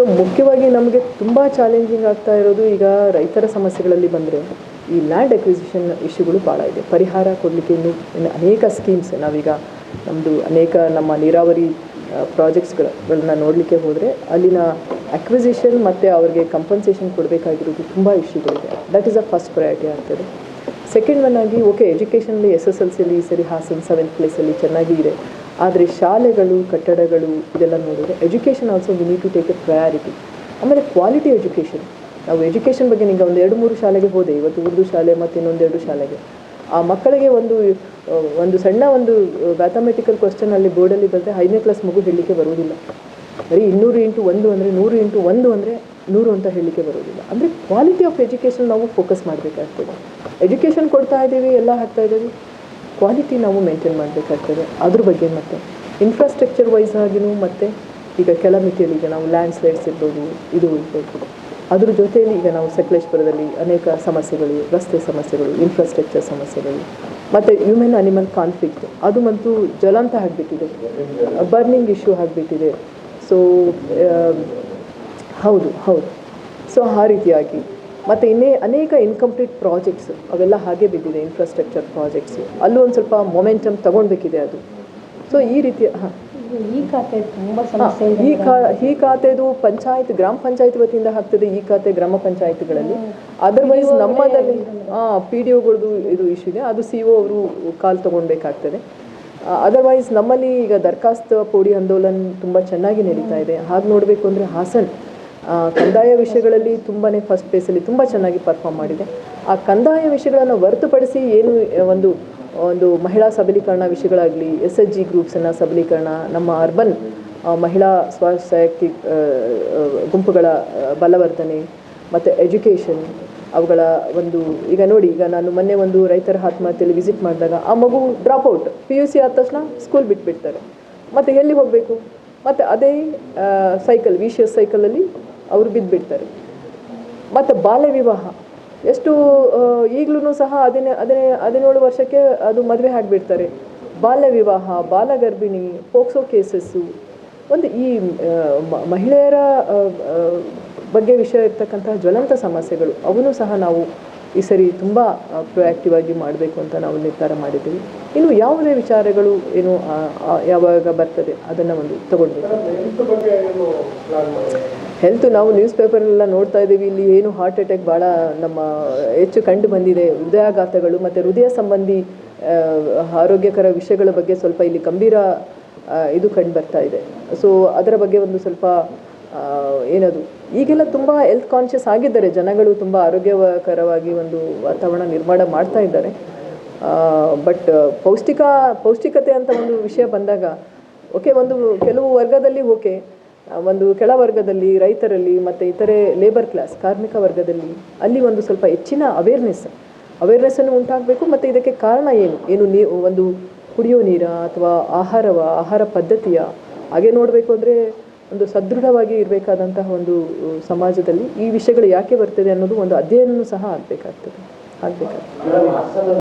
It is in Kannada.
ಸೊ ಮುಖ್ಯವಾಗಿ ನಮಗೆ ತುಂಬ ಚಾಲೆಂಜಿಂಗ್ ಆಗ್ತಾ ಇರೋದು ಈಗ ರೈತರ ಸಮಸ್ಯೆಗಳಲ್ಲಿ ಬಂದರೆ ಈ ಲ್ಯಾಂಡ್ ಅಕ್ವಿಸಿಷನ್ ಇಶ್ಯೂಗಳು ಭಾಳ ಇದೆ. ಪರಿಹಾರ ಕೊಡಲಿಕ್ಕೆ ಇನ್ನು ಇನ್ನು ಅನೇಕ ಸ್ಕೀಮ್ಸ್ ನಾವೀಗ ನಮ್ಮದು ಅನೇಕ ನಮ್ಮ ನೀರಾವರಿ ಪ್ರಾಜೆಕ್ಟ್ಸ್ಗಳನ್ನ ನೋಡಲಿಕ್ಕೆ ಹೋದರೆ ಅಲ್ಲಿನ ಅಕ್ವಿಸಿಷನ್ ಮತ್ತು ಅವ್ರಿಗೆ ಕಂಪನ್ಸೇಷನ್ ಕೊಡಬೇಕಾಗಿರೋದು ತುಂಬ ಇಶ್ಯೂಗಳಿದೆ. That is a first priority ಆಗ್ತದೆ. ಸೆಕೆಂಡ್ ಒನ್ ಆಗಿ ಓಕೆ ಎಜುಕೇಷನಲ್ಲಿ ಎಸ್ ಎಸ್ ಎಲ್ ಸಿಲಿ ಸರಿ, ಹಾಸನ್ ಸೆವೆಂತ್ ಪ್ಲೇಸಲ್ಲಿ ಚೆನ್ನಾಗಿ ಇದೆ. ಆದರೆ ಶಾಲೆಗಳು, ಕಟ್ಟಡಗಳು ಇದೆಲ್ಲ ನೋಡಿದ್ರೆ education also we need to take a priority ಆಮೇಲೆ ಕ್ವಾಲಿಟಿ ಎಜುಕೇಷನ್ ನಾವು ಎಜುಕೇಷನ್ ಬಗ್ಗೆ ನಿಮಗೆ ಒಂದು ಎರಡು ಮೂರು ಶಾಲೆಗೆ ಹೋದೆ. ಇವತ್ತು ಉರ್ದು ಶಾಲೆ ಮತ್ತು ಇನ್ನೊಂದೆರಡು ಶಾಲೆಗೆ. ಆ ಮಕ್ಕಳಿಗೆ ಒಂದು ಒಂದು ಸಣ್ಣ ಒಂದು ಮ್ಯಾಥಮೆಟಿಕಲ್ ಕ್ವಶನ್ ಅಲ್ಲಿ ಬೋರ್ಡಲ್ಲಿ ಬರೆದ್ರೆ ಐದನೇ ಕ್ಲಾಸ್ ಮಗು ಹೇಳಲಿಕ್ಕೆ ಬರುವುದಿಲ್ಲ. ಬರೀ ಇನ್ನೂರು ಇಂಟು ಒಂದು ಅಂದರೆ ನೂರು ಇಂಟು ಒಂದು ಅಂದರೆ ನೂರು ಅಂತ ಹೇಳಲಿಕ್ಕೆ ಬರೋದಿಲ್ಲ ಅಂದರೆ ಕ್ವಾಲಿಟಿ ಆಫ್ ಎಜುಕೇಷನ್ ನಾವು ಫೋಕಸ್ ಮಾಡಬೇಕಾಗ್ತದೆ. ಎಜುಕೇಷನ್ ಕೊಡ್ತಾ ಇದ್ದೀವಿ, ಎಲ್ಲ ಹಾಕ್ತಾ ಇದ್ದೀವಿ. ಕ್ವಾಲಿಟಿ ನಾವು ಮೇಂಟೈನ್ ಮಾಡಬೇಕಾಗ್ತದೆ. ಅದ್ರ ಬಗ್ಗೆ ಮತ್ತೆ ಇನ್ಫ್ರಾಸ್ಟ್ರಕ್ಚರ್ ವೈಸ್ ಆಗಿನೂ ಮತ್ತು, ಈಗ ಕೆಲ ಮಿತಿಯಲ್ಲಿ ಈಗ ನಾವು ಲ್ಯಾಂಡ್ ಸ್ಲೈಡ್ಸ್ ಇರ್ಬೋದು, ಇದು ಇರ್ಬೋದು ಅದ್ರ ಜೊತೆಯಲ್ಲಿ ಈಗ ನಾವು ಸಕಲೇಶ್ಪುರದಲ್ಲಿ ಅನೇಕ ಸಮಸ್ಯೆಗಳು, ರಸ್ತೆ ಸಮಸ್ಯೆಗಳು ಇನ್ಫ್ರಾಸ್ಟ್ರಕ್ಚರ್ ಸಮಸ್ಯೆಗಳು, ಮತ್ತು ಹ್ಯೂಮನ್ ಅನಿಮಲ್ ಕಾನ್ಫ್ಲಿಕ್ಟ್ ಅದು ಮತ್ತು ಜ್ವಲಂತ ಆಗಿಬಿಟ್ಟಿದೆ. ಬರ್ನಿಂಗ್ ಇಶ್ಯೂ ಆಗಿಬಿಟ್ಟಿದೆ. ಸೊ ಹೌದು ಹೌದು. ಸೊ ಆ ರೀತಿಯಾಗಿ. ಮತ್ತು ಇನ್ನೇ ಅನೇಕ ಇನ್ಕಂಪ್ಲೀಟ್ ಪ್ರಾಜೆಕ್ಟ್ಸ್ ಅವೆಲ್ಲ ಹಾಗೆ ಬಿದ್ದಿದೆ ಇನ್ಫ್ರಾಸ್ಟ್ರಕ್ಚರ್ ಪ್ರಾಜೆಕ್ಟ್ಸ್ ಅಲ್ಲೂ ಒಂದು ಸ್ವಲ್ಪ ಮೊಮೆಂಟಮ್ ತಗೊಳ್ಬೇಕಿದೆ ಅದು. ಸೊ ಈ ರೀತಿಯ ಹಾಂ. ಈ ಖಾತೆ ತುಂಬಾ ಸಮಸ್ಯೆ ಈ ಖಾ ಈ ಖಾತೆದು ಪಂಚಾಯತ್ ಗ್ರಾಮ ಪಂಚಾಯತ್ ವತಿಯಿಂದ ಹಾಕ್ತದೆ ಈ ಖಾತೆ ಗ್ರಾಮ ಪಂಚಾಯತ್ಗಳಲ್ಲಿ. ಅದರ್ವೈಸ್ ನಮ್ಮದಲ್ಲಿ ಹಾಂ ಪಿ ಡಿ ಒಗಳದ್ದು ಇದು ಇಶ್ಯೂ ಇದೆ. ಅದು ಸಿ ಒ ಅವರು ಕಾಲ್ ತೊಗೊಳ್ಬೇಕಾಗ್ತದೆ ಅದರ್ವೈಸ್ ನಮ್ಮಲ್ಲಿ ಈಗ ದರ್ಖಾಸ್ತು ಪೋಡಿ ಆಂದೋಲನ ತುಂಬ ಚೆನ್ನಾಗಿ ನಡೀತಾ ಇದೆ. ಹಾಗೆ ನೋಡಬೇಕು ಅಂದರೆ ಹಾಸನ್. ಕಂದಾಯ ವಿಷಯಗಳಲ್ಲಿ ತುಂಬಾ ಫಸ್ಟ್ ಪ್ಲೇಸಲ್ಲಿ ತುಂಬ ಚೆನ್ನಾಗಿ ಪರ್ಫಾರ್ಮ್ ಮಾಡಿದೆ. ಆ ಕಂದಾಯ ವಿಷಯಗಳನ್ನು ಹೊರತುಪಡಿಸಿ ಏನು ಒಂದು ಒಂದು ಮಹಿಳಾ ಸಬಲೀಕರಣ ವಿಷಯಗಳಾಗಲಿ ಎಸ್ ಎಚ್ ಜಿ ಗ್ರೂಪ್ಸನ್ನು ಸಬಲೀಕರಣ ನಮ್ಮ ಅರ್ಬನ್ ಮಹಿಳಾ ಆ, ಗುಂಪುಗಳ ಬಲವರ್ಧನೆ ಮತ್ತು ಎಜುಕೇಷನ್ ಅವುಗಳ ಒಂದು ಈಗ ನೋಡಿ ಈಗ ನಾನು ಮೊನ್ನೆ ಒಂದು ರೈತರ ಆತ್ಮಹತ್ಯೆಯಲ್ಲಿ ವಿಸಿಟ್ ಮಾಡಿದಾಗ ಆ ಮಗು drop out P U C ಆದ ತಕ್ಷಣ ಸ್ಕೂಲ್ ಬಿಟ್ಬಿಡ್ತಾರೆ. ಮತ್ತು ಎಲ್ಲಿ ಹೋಗಬೇಕು? ಮತ್ತು ಅದೇ ಸೈಕಲ್ ವಿಶಿಯಸ್ ಸೈಕಲಲ್ಲಿ ಅವರು ಬಿದ್ದುಬಿಡ್ತಾರೆ ಮತ್ತು ಬಾಲ್ಯ ವಿವಾಹ. ಎಷ್ಟು ಈಗಲೂ ಸಹ ಹದಿನೇ ಹದಿನೇ, ಹದಿನೇಳು ವರ್ಷಕ್ಕೆ ಅದು ಮದುವೆ ಆಗಿಬಿಡ್ತಾರೆ. ಬಾಲ್ಯ ವಿವಾಹ ಬಾಲ ಗರ್ಭಿಣಿ ಪೋಕ್ಸೋ ಕೇಸಸ್ಸು. ಒಂದು ಈ ಮಹಿಳೆಯರ ಬಗ್ಗೆ ವಿಷಯ ಇರ್ತಕ್ಕಂತಹ ಜ್ವಲಂತ ಸಮಸ್ಯೆಗಳು ಅವನು ಸಹ ನಾವು ಈ ಸರಿ ತುಂಬ ಪ್ರೊಯಾಕ್ಟಿವ್ ಆಗಿ ಮಾಡಬೇಕು ಅಂತ ನಾವು ನಿರ್ಧಾರ ಮಾಡಿದ್ದೀವಿ. ಇನ್ನು ಯಾವುದೇ ವಿಚಾರಗಳು ಏನು ಯಾವಾಗ ಬರ್ತದೆ, ಅದನ್ನು ಒಂದು ತಗೊಳ್ಬೇಕು. ಹೆಲ್ತ್ ನಾವು ನ್ಯೂಸ್ ಪೇಪರೆಲ್ಲ ನೋಡ್ತಾ ಇದ್ದೀವಿ. ಇಲ್ಲಿ ಏನು ಹಾರ್ಟ್ ಅಟ್ಯಾಕ್ ಭಾಳ ನಮ್ಮ ಹೆಚ್ಚು ಕಂಡು ಬಂದಿದೆ. ಹೃದಯಾಘಾತಗಳು ಮತ್ತು ಹೃದಯ ಸಂಬಂಧಿ ಆರೋಗ್ಯಕರ ವಿಷಯಗಳ ಬಗ್ಗೆ ಸ್ವಲ್ಪ ಇಲ್ಲಿ ಗಂಭೀರ ಇದು ಕಂಡು ಬರ್ತಾ ಇದೆ. ಸೊ ಅದರ ಬಗ್ಗೆ ಒಂದು ಸ್ವಲ್ಪ ಏನದು, ಈಗೆಲ್ಲ ತುಂಬ ಹೆಲ್ತ್ ಕಾನ್ಷಿಯಸ್ ಆಗಿದ್ದಾರೆ. ಜನಗಳು ತುಂಬ ಆರೋಗ್ಯಕರವಾಗಿ ಒಂದು ವಾತಾವರಣ ನಿರ್ಮಾಣ ಮಾಡ್ತಾ ಇದ್ದಾರೆ. ಬಟ್ ಪೌಷ್ಟಿಕ, ಪೌಷ್ಟಿಕತೆ ಅಂತ ಒಂದು ವಿಷಯ ಬಂದಾಗ ಓಕೆ ಒಂದು ಕೆಲವು ವರ್ಗದಲ್ಲಿ ಓಕೆ ಒಂದು ಕೆಳ ವರ್ಗದಲ್ಲಿ ರೈತರಲ್ಲಿ ಮತ್ತು ಇತರೆ ಲೇಬರ್ ಕ್ಲಾಸ್ ಕಾರ್ಮಿಕ ವರ್ಗದಲ್ಲಿ ಅಲ್ಲಿ ಒಂದು ಸ್ವಲ್ಪ ಹೆಚ್ಚಿನ ಅವೇರ್ನೆಸ್ ಅವೇರ್ನೆಸ್ಸನ್ನು ಉಂಟಾಗಬೇಕು ಮತ್ತು ಇದಕ್ಕೆ ಕಾರಣ ಏನು? ಏನು ನೀ, ಒಂದು ಕುಡಿಯೋ ನೀರ ಅಥವಾ ಆಹಾರವ, ಆಹಾರ ಪದ್ಧತಿಯ ಹಾಗೆ ನೋಡಬೇಕು ಅಂದರೆ ಒಂದು ಸದೃಢವಾಗಿ ಇರಬೇಕಾದಂತಹ ಒಂದು ಸಮಾಜದಲ್ಲಿ ಈ ವಿಷಯಗಳು ಯಾಕೆ ಬರ್ತದೆ ಅನ್ನೋದು ಒಂದು ಅಧ್ಯಯನವೂ ಸಹ ಆಗಬೇಕಾಗ್ತದೆ ಆಗಬೇಕಾಗ್ತದೆ.